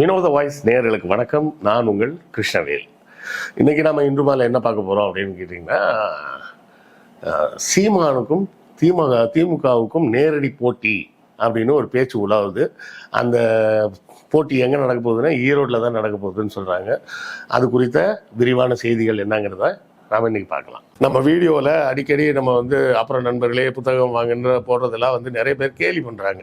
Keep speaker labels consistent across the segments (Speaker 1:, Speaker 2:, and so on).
Speaker 1: வினோத வாய்ஸ் நேர்களுக்கு வணக்கம். நான் உங்கள் கிருஷ்ணவேல். இன்னைக்கு நம்ம இன்று மாலை என்ன பார்க்க போறோம் அப்படின்னு கேட்டிங்கன்னா சீமானுக்கும் திமுக திமுகவுக்கும் நேரடி போட்டி அப்படின்னு ஒரு பேச்சு உலாவுது. அந்த போட்டி எங்கே நடக்க போகுதுன்னா ஈரோட்டில் தான் நடக்க போகுதுன்னு சொல்கிறாங்க அது குறித்த விரிவான செய்திகள் என்னங்கிறத நாம் இன்னைக்கு பார்க்கலாம். நம்ம வீடியோவில் அடிக்கடி நம்ம வந்து அப்புறம் நண்பர்களே புத்தகம் வாங்குன்ற போடுறதெல்லாம் வந்து நிறைய பேர் கேலி பண்ணுறாங்க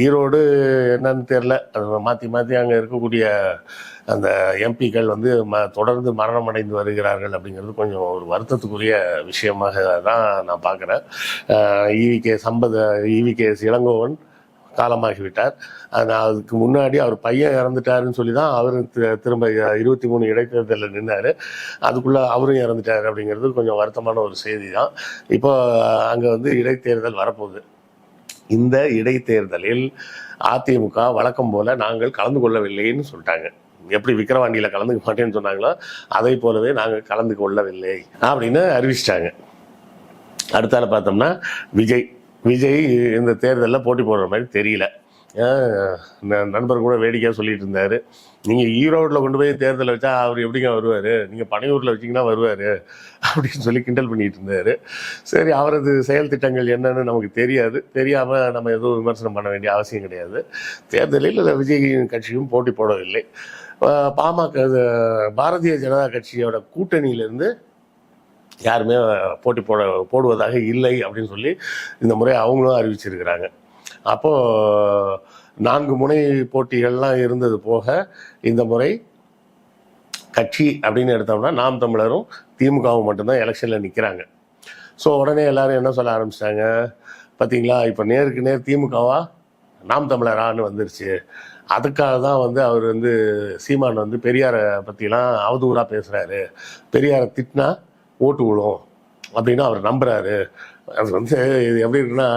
Speaker 1: ஈரோடு என்னன்னு தெரில மாற்றி மாற்றி அங்கே இருக்கக்கூடிய அந்த எம்பிக்கள் வந்து ம தொடர்ந்து மரணம் அடைந்து வருகிறார்கள் அப்படிங்கிறது கொஞ்சம் ஒரு வருத்தத்துக்குரிய விஷயமாக தான் நான் பார்க்குறேன். ஈவிகே சம்பத ஈவிகே இளங்கோவன் காலமாகிவிட்டார். ஆனால் அதுக்கு முன்னாடி அவர் பையன் இறந்துட்டாருன்னு சொல்லி தான் அவர் திரும்ப இருபத்தி மூணு இடைத்தேர்தலில் நின்னார். அதுக்குள்ளே அவரும் இறந்துட்டார் அப்படிங்கிறது கொஞ்சம் வருத்தமான ஒரு செய்தி தான் இப்போ அங்கே வந்து இடைத்தேர்தல் வரப்போகுது. இந்த இடைத்தேர்தலில் அதிமுக வழக்கம் போல நாங்கள் கலந்து கொள்ளவில்லைன்னு சொல்லிட்டாங்க. எப்படி விக்கிரவாண்டியில் கலந்துக்க மாட்டேன்னு சொன்னாங்களோ அதை போலவே நாங்கள் கலந்து கொள்ளவில்லை அப்படின்னு அறிவிச்சிட்டாங்க. அடுத்தால பார்த்தோம்னா விஜய். விஜய் இந்த தேர்தலில் போட்டி போடுற மாதிரி தெரியல. நண்பர் கூட வேடிக்கையாக சொல்லிட்டு இருந்தாரு. நீங்கள் ஈரோட்டில் கொண்டு போய் தேர்தலை வச்சா அவர் எப்படிங்க வருவார்? நீங்கள் பனையூரில் வச்சீங்கன்னா வருவார். அப்படின்னு சொல்லி கிண்டல் பண்ணிட்டு இருந்தாரு. சரி அவரது செயல் திட்டங்கள் என்னன்னு நமக்கு தெரியாது. தெரியாமல் நம்ம எதுவும் விமர்சனம் பண்ண வேண்டிய அவசியம் கிடையாது. தேர்தலில் விஜயின் கட்சியும் போட்டி போடவில்லை. பாமக பாரதிய ஜனதா கட்சியோட கூட்டணியிலிருந்து யாருமே போட்டி போட போடுவதாக இல்லை அப்படின்னு சொல்லி இந்த முறை அவங்களும் அறிவிச்சிருக்கிறாங்க. அப்போது நான்கு முனை போட்டிகள்லாம் இருந்தது போக இந்த முறை கட்சி அப்படின்னு எடுத்தோம்னா நாம் தமிழரும் திமுகவும் மட்டும்தான் எலெக்ஷனில் நிற்கிறாங்க ஸோ உடனே எல்லாரும் என்ன சொல்ல ஆரம்பிச்சிட்டாங்க? பார்த்தீங்களா இப்போ நேருக்கு நேர் திமுகவா? நாம் தமிழரான்னு வந்துருச்சு. அதுக்காக தான் வந்து அவர் வந்து சீமான் வந்து பெரியாரை பற்றிலாம் அவதூறாக பேசுகிறாரு பெரியாரை திட்டினா ஓட்டு விழும் அப்படின்னு அவர் நம்புறாரு. அது வந்து இது எப்படி இருக்குன்னா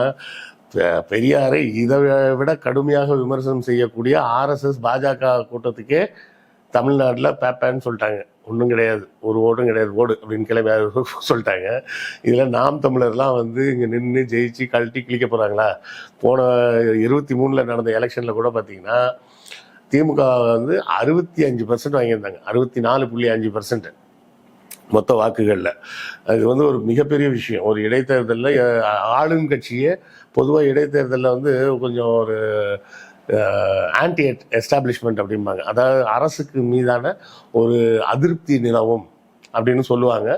Speaker 1: பெரியாரை இதை விட கடுமையாக விமர்சனம் செய்யக்கூடிய ஆர்எஸ்எஸ் பாஜக கூட்டத்துக்கே தமிழ்நாட்டில் பேப்பேன்னு சொல்லிட்டாங்க. ஒன்றும் கிடையாது. ஒரு ஓட்டும் கிடையாது. ஓடு அப்படின்னு கிளம்பி சொல்லிட்டாங்க. இதில் நாம் தமிழர்லாம் வந்து இங்கே நின்று ஜெயிச்சு கழட்டி கிழிக்க போகிறாங்களா போன இருபத்தி மூணில் நடந்த எலெக்ஷனில் கூட பார்த்தீங்கன்னா திமுக வந்து அறுபத்தி அஞ்சு பர்சன்ட் வாங்கியிருந்தாங்க. அறுபத்தி நாலு புள்ளி அஞ்சு பர்சன்ட் மொத்த வாக்குகளில். அது வந்து ஒரு மிகப்பெரிய விஷயம். ஒரு இடைத்தேர்தலில் ஆளுங்கட்சியே பொதுவாக இடைத்தேர்தலில் வந்து கொஞ்சம் ஒரு ஆன்டி எஸ்டாப்ளிஷ்மெண்ட் அப்படிம்பாங்க. அதாவது அரசுக்கு மீதான ஒரு அதிருப்தி நிலவும் அப்படின்னு சொல்லுவாங்க.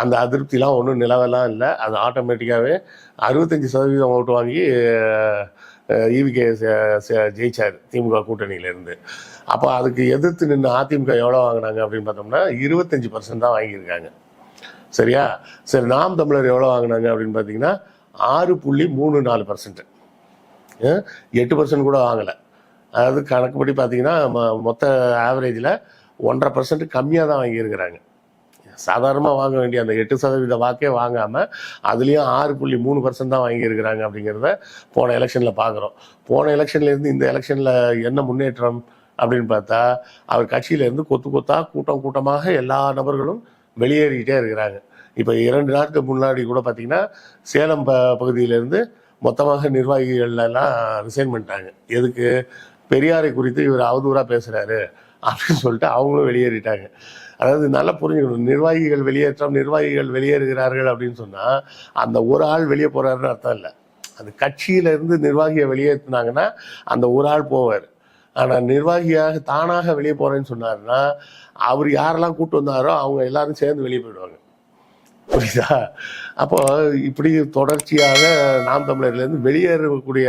Speaker 1: அந்த அதிருப்திலாம் ஒன்றும் நிலவெல்லாம் இல்லை. அது ஆட்டோமேட்டிக்காகவே அறுபத்தஞ்சி சதவீதம் ஓட்டு வாங்கி ஈவிகே ஜெயிச்சார் திமுக கூட்டணியிலேருந்து. அப்போ அதுக்கு எதிர்த்து நின்று அதிமுக எவ்வளோ வாங்கினாங்க அப்படின்னு பார்த்தோம்னா இருபத்தஞ்சி பர்சன்ட் தான் வாங்கியிருக்காங்க. சரியா? சரி நாம் தமிழர் எவ்வளோ வாங்கினாங்க அப்படின்னு பார்த்தீங்கன்னா ஆறு புள்ளி மூணு நாலு பர்சன்ட் எட்டு பர்சன்ட் கூட வாங்கலை அதாவது கணக்குப்படி பார்த்தீங்கன்னா மொத்த ஆவரேஜில் ஒன்றரை பர்சன்ட் கம்மியாக தான் வாங்கியிருக்கிறாங்க. சாதாரணமாக வாங்க வேண்டிய அந்த எட்டு சதவீத வாக்கே வாங்காமல் அதுலேயும் ஆறு புள்ளி மூணு பர்சன்ட் தான் வாங்கியிருக்கிறாங்க அப்படிங்கிறத போன எலெக்ஷனில் பார்க்குறோம். போன எலெக்ஷன்லேருந்து இந்த எலெக்ஷனில் என்ன முன்னேற்றம் அப்படின்னு பார்த்தா அவர் கட்சியிலேருந்து கொத்து கொத்தாக கூட்டம் கூட்டமாக எல்லா நபர்களும் வெளியேறிக்கிட்டே இருக்கிறாங்க. இப்போ இரண்டு நாட்களுக்கு முன்னாடி கூட பார்த்தீங்கன்னா சேலம் ப பகுதியிலேருந்து மொத்தமாக நிர்வாகிகள்லாம் ரிசைன் பண்ணிட்டாங்க. எதுக்கு? பெரியாரை குறித்து இவர் அவதூறாக பேசுகிறாரு அப்படின்னு சொல்லிட்டு அவங்களும் வெளியேறிட்டாங்க. அதாவது நல்லா புரிஞ்சுக்கணும். நிர்வாகிகள் வெளியேற்றம் நிர்வாகிகள் வெளியேறுகிறார்கள் அப்படின்னு சொன்னால் அந்த ஒரு ஆள் வெளியே போகிறாருன்னு அர்த்தம் இல்லை. அந்த கட்சியிலேருந்து நிர்வாகியை வெளியேற்றினாங்கன்னா அந்த ஒரு ஆள் போவார். ஆனால் நிர்வாகியாக தானாக வெளியே போகிறேன்னு சொன்னார்னா அவர் யாரெல்லாம் கூப்பிட்டு வந்தாரோ அவங்க எல்லாரும் சேர்ந்து வெளியே போயிடுவாங்க. புரியுதா? அப்போ இப்படி தொடர்ச்சியாக நாம் தமிழர்லேருந்து வெளியேறக்கூடிய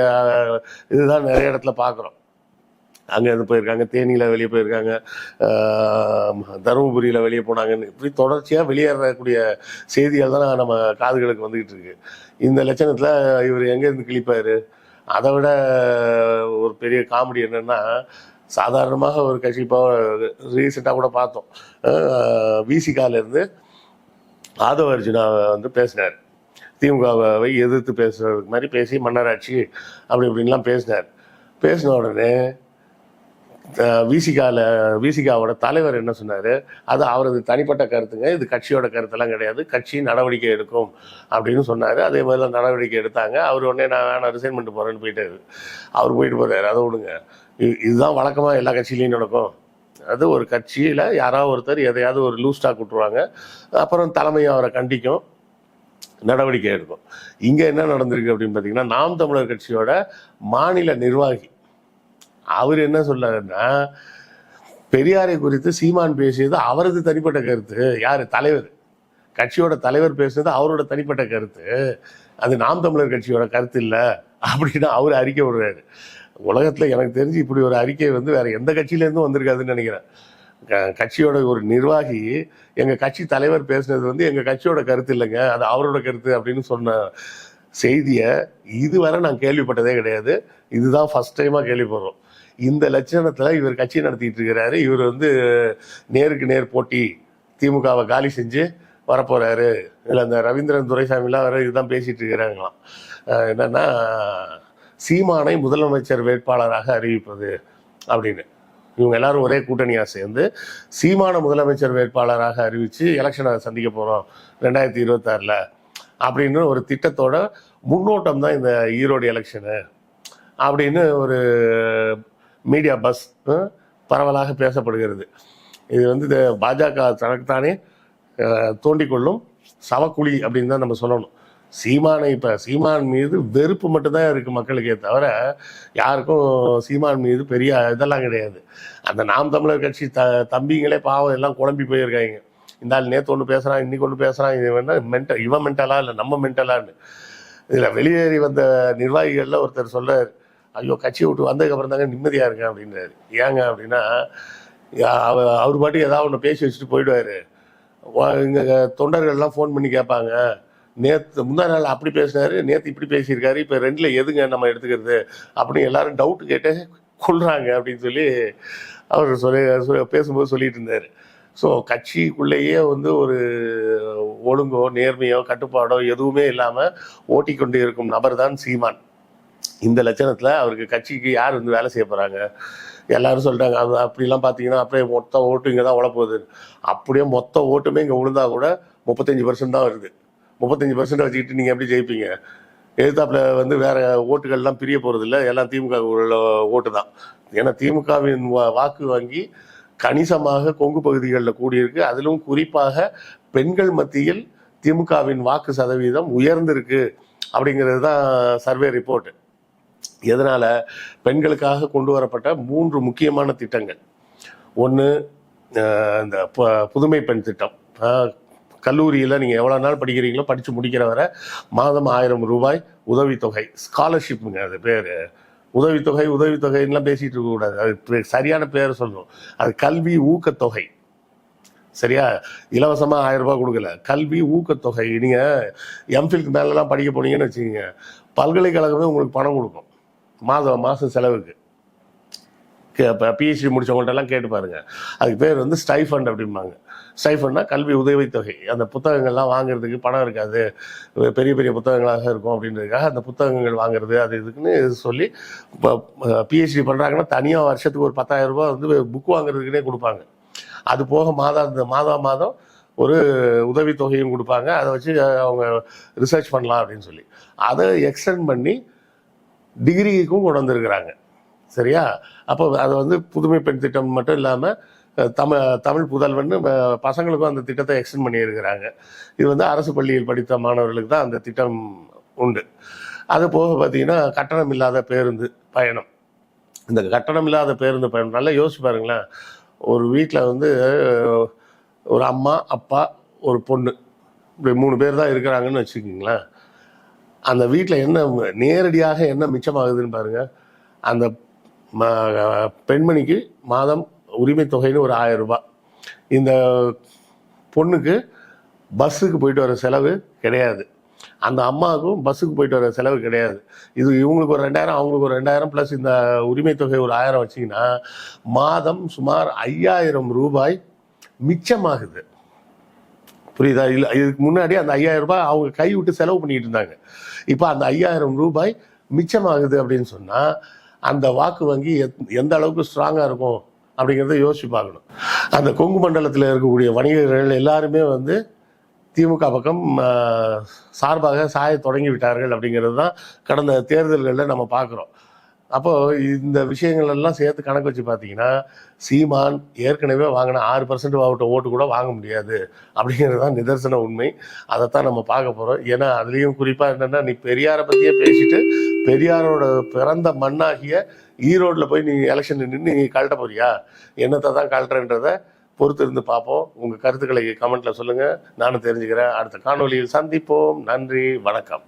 Speaker 1: இதுதான் நிறைய இடத்துல பார்க்குறோம். அங்கேருந்து போயிருக்காங்க தேனியில் வெளியே போயிருக்காங்க தருமபுரியில் வெளியே போனாங்கன்னு இப்படி தொடர்ச்சியாக வெளியேறக்கூடிய செய்திகள் தான் நம்ம காதுகளுக்கு வந்துக்கிட்டு இருக்கு. இந்த லட்சணத்தில் இவர் எங்கேருந்து கிழிப்பார்? அதை விட ஒரு பெரிய காமெடி என்னென்னா சாதாரணமாக ஒரு கட்சி இப்போ ரீசெண்டாக கூட பார்த்தோம். விசிகாலேருந்து ஆதவ அர்ஜுனா வந்து பேசினார். திமுகவை எதிர்த்து பேசுறதுக்கு மாதிரி பேசி மன்னராட்சி அப்படி இப்படின்லாம் பேசினார். பேசின உடனே விசிகால விசிகாவோட தலைவர் என்ன சொன்னார்? அது அவரது தனிப்பட்ட கருத்துங்க. இது கட்சியோட கருத்தெல்லாம் கிடையாது. கட்சி நடவடிக்கை எடுக்கும் அப்படின்னு சொன்னார். அதே மாதிரிலாம் நடவடிக்கை எடுத்தாங்க. அவர் உடனே நான் வேணாம் ரிசைன் பண்ணிட்டு போகிறேன்னு போயிட்டாரு. அவர் போயிட்டு போகிறாரு அதை விடுங்க. இது- இதுதான் வழக்கமாக எல்லா கட்சியிலையும் நடக்கும். அது ஒரு கட்சியில் யாராவது ஒருத்தர் எதையாவது ஒரு லூஸ் ஸ்டாக் விட்டுருவாங்க. அப்புறம் தலைமை அவரை கண்டிக்கும். நடவடிக்கை எடுக்கும். இங்கே என்ன நடந்திருக்கு அப்படின்னு பார்த்தீங்கன்னா நாம் தமிழர் கட்சியோட மாநில நிர்வாகி அவர் என்ன சொல்லாருன்னா பெரியாரை குறித்து சீமான் பேசியது அவரது தனிப்பட்ட கருத்து. யார்? தலைவர். கட்சியோட தலைவர் பேசுனது அவரோட தனிப்பட்ட கருத்து. அது நாம் தமிழர் கட்சியோட கருத்து இல்லை அப்படின்னு அவர் அறிக்கை விடுறாரு. உலகத்தில் எனக்கு தெரிஞ்சு இப்படி ஒரு அறிக்கை வந்து வேற எந்த கட்சியிலேருந்தும் வந்திருக்காதுன்னு நினைக்கிறேன். க- கட்சியோட ஒரு நிர்வாகி எங்கள் கட்சி தலைவர் பேசுனது வந்து எங்கள் கட்சியோட கருத்து இல்லைங்க அது அவரோட கருத்து அப்படின்னு சொன்ன செய்தியை இதுவரை நான் கேள்விப்பட்டதே கிடையாது. இதுதான் ஃபர்ஸ்ட் டைமாக கேள்விப்படுறோம். இந்த லட்சணத்தில் இவர் கட்சி நடத்திட்டு இருக்கிறாரு. இவர் வந்து நேருக்கு நேர் போட்டி திமுகவை காலி செஞ்சு வரப்போகிறாரு இல்லை அந்த ரவீந்திரன் துரைசாமிலாம் வேற இதுதான் பேசிகிட்டு இருக்கிறாங்களாம். என்னென்னா என்னன்னா சீமானை முதலமைச்சர் வேட்பாளராக அறிவிப்பது அப்படின்னு. இவங்க எல்லாரும் ஒரே கூட்டணியாக சேர்ந்து சீமான முதலமைச்சர் வேட்பாளராக அறிவித்து எலெக்ஷனை சந்திக்க போகிறோம் ரெண்டாயிரத்தி இருபத்தாறில் அப்படின்னு ஒரு திட்டத்தோட முன்னோட்டம் தான் இந்த ஈரோடு எலெக்ஷனு அப்படின்னு ஒரு மீடியா பஸ் பரவலாக பேசப்படுகிறது. இது வந்து இந்த பாஜக தனக்குத்தானே தோண்டிக்கொள்ளும் சவக்குழி அப்படின்னு தான் நம்ம சொல்லணும். சீமானை இப்போ சீமான் மீது வெறுப்பு மட்டும்தான் இருக்குது மக்களுக்கே தவிர யாருக்கும் சீமான் மீது பெரிய இதெல்லாம் கிடையாது. அந்த நாம் தமிழர் கட்சி த தம்பிங்களே பாவம் எல்லாம் குழம்பி போயிருக்காங்க. இந்த ஆள் நேற்று ஒன்று பேசுகிறான் இன்னைக்கு ஒன்று பேசுகிறான் இது வேணா மென்டல் இவன் மென்டலா இல்லை நம்ம மென்டலான்னு இதில் வெளியேறி வந்த நிர்வாகிகளில் ஒருத்தர் சொல்றாரு ஐயோ கட்சியை விட்டு வந்ததுக்கப்புறம் தாங்க நிம்மதியாக இருக்கேன் அப்படின்றாரு. ஏங்க அப்படின்னா அவர் அவர் பாட்டுக்கு ஏதாவது ஒன்று பேசி வச்சுட்டு போயிடுவார். இங்கே தொண்டர்கள்லாம் ஃபோன் பண்ணி கேட்பாங்க. நேற்று முந்தா நாள் அப்படி பேசினாரு நேற்று இப்படி பேசியிருக்காரு இப்போ ரெண்டில் எதுங்க நம்ம எடுத்துக்கிறது அப்படின்னு எல்லாரும் டவுட் கேட்டு கொள்றாங்க அப்படின்னு சொல்லி அவர் சொல்லி சொல்லி- பேசும்போது சொல்லிட்டு இருந்தார். ஸோ கட்சிக்குள்ளேயே வந்து ஒரு ஒழுங்கோ நேர்மையோ கட்டுப்பாடோ எதுவுமே இல்லாமல் ஓட்டிக்கொண்டு இருக்கும் நபர் தான் சீமான். இந்த லட்சணத்தில் அவருக்கு கட்சிக்கு யார் வந்து வேலை செய்ய போகிறாங்க எல்லாரும் சொல்லிட்டாங்க அது அப்படிலாம் பார்த்தீங்கன்னா அப்படியே மொத்த ஓட்டு இங்கே தான் உழப்போகுது. அப்படியே மொத்த ஓட்டுமே இங்கே விழுந்தா கூட முப்பத்தஞ்சு பர்சன்ட் தான் வருது. முப்பத்தஞ்சு பர்சன்ட் வச்சுக்கிட்டு நீங்கள் எப்படி ஜெயிப்பீங்க? எதிர்த்தாப்புல வந்து வேற ஓட்டுகள்லாம் பிரிய போகிறதில்ல இல்லை எல்லாம் திமுக உள்ள ஓட்டு தான் ஏன்னா திமுகவின் வா- வாக்கு வங்கி கணிசமாக கொங்கு பகுதிகளில் கூடியிருக்கு. அதிலும் குறிப்பாக பெண்கள் மத்தியில் திமுகவின் வாக்கு சதவீதம் உயர்ந்திருக்கு அப்படிங்கிறது தான் சர்வே ரிப்போர்ட். எதனால? பெண்களுக்காக கொண்டு வரப்பட்ட மூன்று முக்கியமான திட்டங்கள். ஒன்று இந்த புதுமை பெண் திட்டம். கல்லூரியில் நீங்கள் எவ்வளோ நாள் படிக்கிறீங்களோ படித்து முடிக்கிற வரை மாதம் ஆயிரம் ரூபாய் உதவித்தொகை ஸ்காலர்ஷிப்புங்க அது பேர். உதவித்தொகை உதவித்தொகைன்னுலாம் பேசிகிட்டு இருக்கக்கூடாது அது சரியான பேர் சொல்லணும். அது கல்வி ஊக்கத்தொகை. சரியா? இலவசமாக ஆயிரம் ரூபாய் கொடுக்கல. கல்வி ஊக்கத்தொகை. நீங்கள் எம்ஃபில்க்கு மேலெலாம் படிக்க போனீங்கன்னு வச்சுக்கோங்க. பல்கலைக்கழகமே உங்களுக்கு பணம் கொடுக்கும். மாதம் மாதம் செலவுக்கு. இப்போ பிஹெச்டி முடிச்சவங்கள்ட்டெல்லாம் கேட்டு பாருங்க. அதுக்கு பேர் வந்து ஸ்டைஃபண்ட் அப்படிம்பாங்க. ஸ்டைஃபண்ட்னா கல்வி உதவித்தொகை. அந்த புத்தகங்கள்லாம் வாங்குறதுக்கு பணம் இருக்காது. பெரிய பெரிய புத்தகங்களாக இருக்கும் அப்படின்றதுக்காக அந்த புத்தகங்கள் வாங்குறது அது இதுக்குன்னு சொல்லி இப்போ பிஹெச்டி பண்ணுறாங்கன்னா தனியாக வருஷத்துக்கு ஒரு பத்தாயிரம் ரூபாய் வந்து புக் வாங்குறதுக்குனே கொடுப்பாங்க. அது போக மாதம் அந்த மாதம் மாதம் ஒரு உதவித்தொகையும் கொடுப்பாங்க. அதை வச்சு அவங்க ரிசர்ச் பண்ணலாம் அப்படின்னு சொல்லி. அதை எக்ஸ்டெண்ட் பண்ணி டிகிரிக்கும் கொண்டு வந்திருக்கிறாங்க. சரியா? அப்போ அது வந்து புதுமை பெண் திட்டம் மட்டும் இல்லாமல் தமிழ் தமிழ் புதல்வன் பசங்களுக்கும் அந்த திட்டத்தை எக்ஸ்டெண்ட் பண்ணியிருக்கிறாங்க. இது வந்து அரசு பள்ளியில் படித்த மாணவர்களுக்கு தான் அந்த திட்டம் உண்டு. அது போக பார்த்தீங்கன்னா கட்டணம் இல்லாத பேருந்து பயணம். இந்த கட்டணம் இல்லாத பேருந்து பயணம் நல்லா யோசிச்சு பாருங்களேன். ஒரு வீட்டில் வந்து ஒரு அம்மா அப்பா ஒரு பொண்ணு இப்படி மூணு பேர் தான் இருக்கிறாங்கன்னு வச்சுக்கிங்களேன். அந்த வீட்டில் என்ன நேரடியாக என்ன மிச்சமாகுதுன்னு பாருங்கள் அந்த பெண்மணிக்கு மாதம் உரிமை தொகைன்னு ஒரு ஆயிரம் ரூபாய். இந்த பொண்ணுக்கு பஸ்ஸுக்கு போயிட்டு வர செலவு கிடையாது. அந்த அம்மாவுக்கும் பஸ்ஸுக்கு போயிட்டு வர செலவு கிடையாது. இது இவங்களுக்கு ஒரு ரெண்டாயிரம் அவங்களுக்கு ஒரு ரெண்டாயிரம் ப்ளஸ் இந்த உரிமை தொகை ஒரு ஆயிரம் வச்சிங்கன்னா மாதம் சுமார் ஐயாயிரம் ரூபாய் மிச்சமாகுது. புரியுதா? இல்லை இதுக்கு முன்னாடி அந்த ஐயாயிரம் ரூபாய் அவங்க கை விட்டு செலவு பண்ணிட்டு இருந்தாங்க. இப்போ அந்த ஐயாயிரம் ரூபாய் மிச்சமாகுது அப்படின்னு சொன்னால் அந்த வாக்கு வங்கி எந்த அளவுக்கு ஸ்ட்ராங்காக இருக்கும்? அப்படிங்கிறத யோசிச்சு பார்க்கணும். அந்த கொங்கு மண்டலத்தில் இருக்கக்கூடிய வணிகர்கள் எல்லாருமே வந்து திமுக பக்கம் சார்பாக சாய தொடங்கி விட்டார்கள் அப்படிங்கிறது தான் கடந்த தேர்தல்களில் நம்ம பார்க்குறோம். அப்போது இந்த விஷயங்கள் எல்லாம் சேர்த்து கணக்கு வச்சு பார்த்தீங்கன்னா சீமான் ஏற்கனவே வாங்கின ஆறு பர்சன்ட் மாவட்ட ஓட்டு கூட வாங்க முடியாது அப்படிங்கிறது தான் நிதர்சன உண்மை. அதைத்தான் நம்ம பார்க்க போகிறோம் ஏன்னா அதுலேயும் குறிப்பாக என்னென்னா நீ பெரியாரை பற்றியே பேசிட்டு பெரியாரோட பிறந்த மண்ணாகிய ஈரோடில் போய் நீ எலெக்ஷன் நின்று நீங்கள் கழட்ட போறியா? என்னத்தை தான் கழட்டுறன்றதை பொறுத்து இருந்து பார்ப்போம். உங்கள் கருத்துக்களை கமெண்ட்டில் சொல்லுங்கள் நானும் தெரிஞ்சுக்கிறேன். அடுத்த காணொளியில் சந்திப்போம். நன்றி. வணக்கம்.